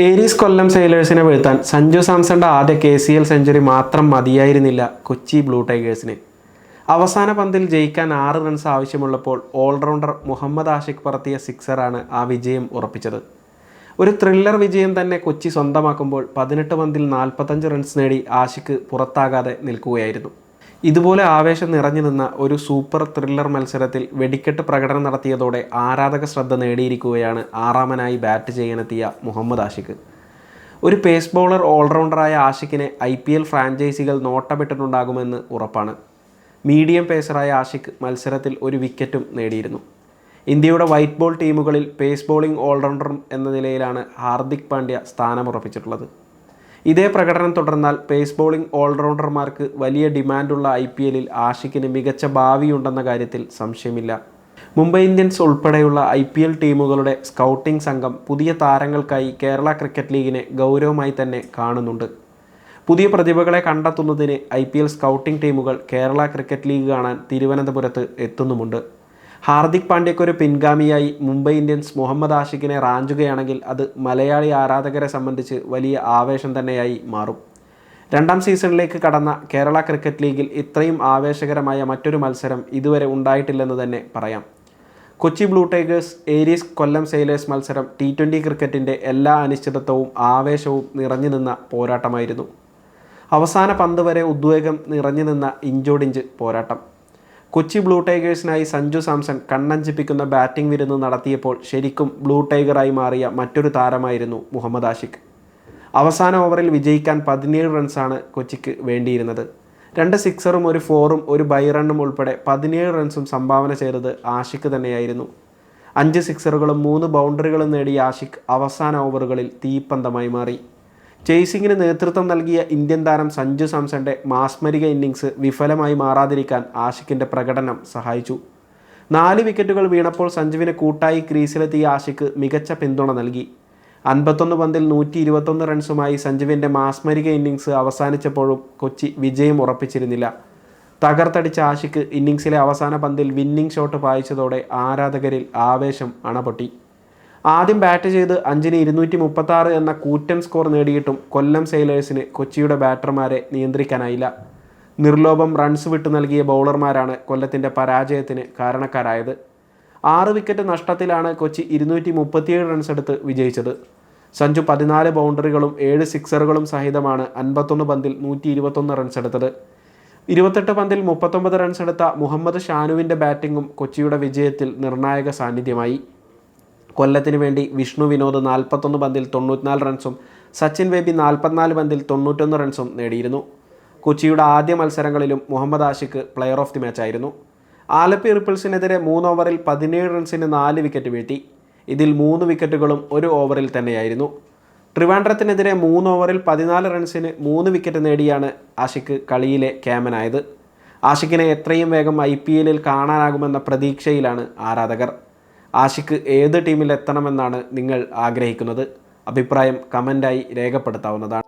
Aries കൊല്ലം സെയിലേഴ്സിനെ വീഴ്ത്താൻ സഞ്ജു സാംസന്റെ ആദ്യ K C L century മാത്രം മതിയായിരുന്നില്ല Kochi blue ടൈഗേഴ്സിന് അവസാന പന്തിൽ ജയിക്കാൻ ആറ് റൺസ് ആവശ്യമുള്ളപ്പോൾ ഓൾറൗണ്ടർ മുഹമ്മദ് ആഷിഖ് പറത്തിയ സിക്സറാണ് ആ വിജയം ഉറപ്പിച്ചത്. ഒരു ത്രില്ലർ വിജയം തന്നെ കൊച്ചി സ്വന്തമാക്കുമ്പോൾ പതിനെട്ട് പന്തിൽ നാൽപ്പത്തഞ്ച് റൺസ് നേടി ആഷിഖ് പുറത്താകാതെ നിൽക്കുകയായിരുന്നു. ഇതുപോലെ ആവേശം നിറഞ്ഞു നിന്ന ഒരു സൂപ്പർ ത്രില്ലർ മത്സരത്തിൽ വെടിക്കെട്ട് പ്രകടനം നടത്തിയതോടെ ആരാധക ശ്രദ്ധ നേടിയിരിക്കുകയാണ് ആറാമനായി ബാറ്റ് ചെയ്യാനെത്തിയ മുഹമ്മദ് ആഷിഖ്. ഒരു പേസ് ബോളർ ഓൾറൗണ്ടറായ ആഷിഖിനെ ഐ പി എൽ ഫ്രാഞ്ചൈസികൾ നോട്ടമിട്ടിട്ടുണ്ടാകുമെന്ന് ഉറപ്പാണ്. മീഡിയം പേസറായ ആഷിഖ് മത്സരത്തിൽ ഒരു വിക്കറ്റും നേടിയിരുന്നു. ഇന്ത്യയുടെ വൈറ്റ് ബോൾ ടീമുകളിൽ പേസ് ബോളിംഗ് ഓൾറൗണ്ടർ എന്ന നിലയിലാണ് ഹാർദിക് പാണ്ഡ്യ സ്ഥാനമുറപ്പിച്ചിട്ടുള്ളത്. ഇതേ പ്രകടനം തുടർന്നാൽ പേസ് ബോളിംഗ് ഓൾറൗണ്ടർമാർക്ക് വലിയ ഡിമാൻഡുള്ള ഐ പി എല്ലിൽ ആഷിക്കിന് മികച്ച ഭാവിയുണ്ടെന്ന കാര്യത്തിൽ സംശയമില്ല. മുംബൈ ഇന്ത്യൻസ് ഉൾപ്പെടെയുള്ള ഐ പി എൽ ടീമുകളുടെ സ്കൗട്ടിംഗ് സംഘം പുതിയ താരങ്ങൾക്കായി കേരള ക്രിക്കറ്റ് ലീഗിനെ ഗൗരവമായി തന്നെ കാണുന്നുണ്ട്. പുതിയ പ്രതിഭകളെ കണ്ടെത്തുന്നതിന് ഐ പി എൽ സ്കൗട്ടിംഗ് ടീമുകൾ കേരള ക്രിക്കറ്റ് ലീഗ് കാണാൻ തിരുവനന്തപുരത്ത് എത്തുന്നുമുണ്ട്. ഹാർദിക് പാണ്ഡ്യയ്ക്ക് ഒരു പിൻഗാമിയായി മുംബൈ ഇന്ത്യൻസ് മുഹമ്മദ് ആഷിഖിനെ റാഞ്ചുകയാണെങ്കിൽ അത് മലയാളി ആരാധകരെ സംബന്ധിച്ച് വലിയ ആവേശം തന്നെയായി മാറും. രണ്ടാം സീസണിലേക്ക് കടന്ന കേരള ക്രിക്കറ്റ് ലീഗിൽ ഇത്രയും ആവേശകരമായ മറ്റൊരു മത്സരം ഇതുവരെ ഉണ്ടായിട്ടില്ലെന്ന് തന്നെ പറയാം. Kochi blue tigers Aries Kollam sailors മത്സരം ടി ട്വന്റി ക്രിക്കറ്റിന്റെ എല്ലാ അനിശ്ചിതത്വവും ആവേശവും നിറഞ്ഞു നിന്ന പോരാട്ടമായിരുന്നു. അവസാന പന്ത് വരെ ഉദ്വേഗം നിറഞ്ഞു നിന്ന ഇഞ്ചോടിഞ്ച് പോരാട്ടം. കൊച്ചി ബ്ലൂ ടൈഗേഴ്സിനായി സഞ്ജു സാംസൺ കണ്ണഞ്ചിപ്പിക്കുന്ന ബാറ്റിംഗ് വിരുന്ന് നടത്തിയപ്പോൾ ശരിക്കും ബ്ലൂ ടൈഗറായി മാറിയ മറ്റൊരു താരമായിരുന്നു മുഹമ്മദ് ആഷിഖ്. അവസാന ഓവറിൽ വിജയിക്കാൻ പതിനേഴ് റൺസാണ് കൊച്ചിക്ക് വേണ്ടിയിരുന്നത്. രണ്ട് സിക്സറും ഒരു ഫോറും ഒരു ബൈ റണ്ണും ഉൾപ്പെടെ പതിനേഴ് റൺസും സംഭാവന ചെയ്തത് ആഷിഖ് തന്നെയായിരുന്നു. അഞ്ച് സിക്സറുകളും മൂന്ന് ബൗണ്ടറികളും നേടിയ ആഷിഖ് അവസാന ഓവറുകളിൽ തീപ്പന്തമായി മാറി. ചേസിങ്ങിന് നേതൃത്വം നൽകിയ ഇന്ത്യൻ താരം സഞ്ജു സാംസന്റെ മാസ്മരിക ഇന്നിങ്സ് വിഫലമായി മാറാതിരിക്കാൻ ആഷിഖിന്റെ പ്രകടനം സഹായിച്ചു. നാല് വിക്കറ്റുകൾ വീണപ്പോൾ സഞ്ജുവിന് കൂട്ടായി ക്രീസിലെത്തിയ ആഷിഖ് മികച്ച പിന്തുണ നൽകി. അൻപത്തൊന്ന് പന്തിൽ നൂറ്റി ഇരുപത്തൊന്ന് റൺസുമായി സഞ്ജുവിന്റെ മാസ്മരിക ഇന്നിങ്സ് അവസാനിച്ചപ്പോഴും കൊച്ചി വിജയം ഉറപ്പിച്ചിരുന്നില്ല. തകർത്തടിച്ച ആഷിക്ക് ഇന്നിങ്സിലെ അവസാന പന്തിൽ വിന്നിംഗ് ഷോട്ട് പായിച്ചതോടെ ആരാധകരിൽ ആവേശം അണപൊട്ടി. ആദ്യം ബാറ്റ് ചെയ്ത് അഞ്ചിന് ഇരുന്നൂറ്റി മുപ്പത്തി ആറ് എന്ന കൂറ്റൻ സ്കോർ നേടിയിട്ടും കൊല്ലം സെയിലേഴ്സിന് കൊച്ചിയുടെ ബാറ്റർമാരെ നിയന്ത്രിക്കാനായില്ല. നിർലോഭം റൺസ് വിട്ടു നൽകിയ ബൗളർമാരാണ് കൊല്ലത്തിന്റെ പരാജയത്തിന് കാരണക്കാരായത്. ആറ് വിക്കറ്റ് നഷ്ടത്തിലാണ് കൊച്ചി ഇരുന്നൂറ്റി മുപ്പത്തിയേഴ് റൺസ് എടുത്ത് വിജയിച്ചത്. സഞ്ജു പതിനാല് ബൗണ്ടറികളും ഏഴ് സിക്സറുകളും സഹിതമാണ് അൻപത്തൊന്ന് പന്തിൽ നൂറ്റി ഇരുപത്തൊന്ന് റൺസ് എടുത്തത്. ഇരുപത്തെട്ട് പന്തിൽ മുപ്പത്തൊമ്പത് റൺസ് എടുത്ത മുഹമ്മദ് ഷാനുവിന്റെ ബാറ്റിങ്ങും കൊച്ചിയുടെ വിജയത്തിൽ നിർണായക സാന്നിധ്യമായി. കൊല്ലത്തിന് വേണ്ടി വിഷ്ണു വിനോദ് നാൽപ്പത്തൊന്ന് പന്തിൽ തൊണ്ണൂറ്റിനാല് റൺസും സച്ചിൻ ബേബി നാൽപ്പത്തിനാല് പന്തിൽ തൊണ്ണൂറ്റൊന്ന് റൺസും നേടിയിരുന്നു. കൊച്ചിയുടെ ആദ്യ മത്സരങ്ങളിലും Muhammad Ashiq player of the മാച്ചായിരുന്നു Alleppey റിപ്പിൾസിനെതിരെ മൂന്ന് ഓവറിൽ പതിനേഴ് റൺസിന് നാല് വിക്കറ്റ് വീഴ്ത്തി. ഇതിൽ മൂന്ന് വിക്കറ്റുകളും ഒരു ഓവറിൽ തന്നെയായിരുന്നു. ട്രിവാൻഡ്രത്തിനെതിരെ മൂന്ന് ഓവറിൽ പതിനാല് റൺസിന് മൂന്ന് വിക്കറ്റ് നേടിയാണ് ആഷിഖ് കളിയിലെ ക്യാമനായത്. ആഷിഖിനെ എത്രയും വേഗം ഐ പി എല്ലിൽ കാണാനാകുമെന്ന പ്രതീക്ഷയിലാണ് ആരാധകർ. ആഷിഖ് ഏത് ടീമിൽ എത്തണമെന്നാണ് നിങ്ങൾ ആഗ്രഹിക്കുന്നത്? അഭിപ്രായം കമന്റായി രേഖപ്പെടുത്താവുന്നതാണ്.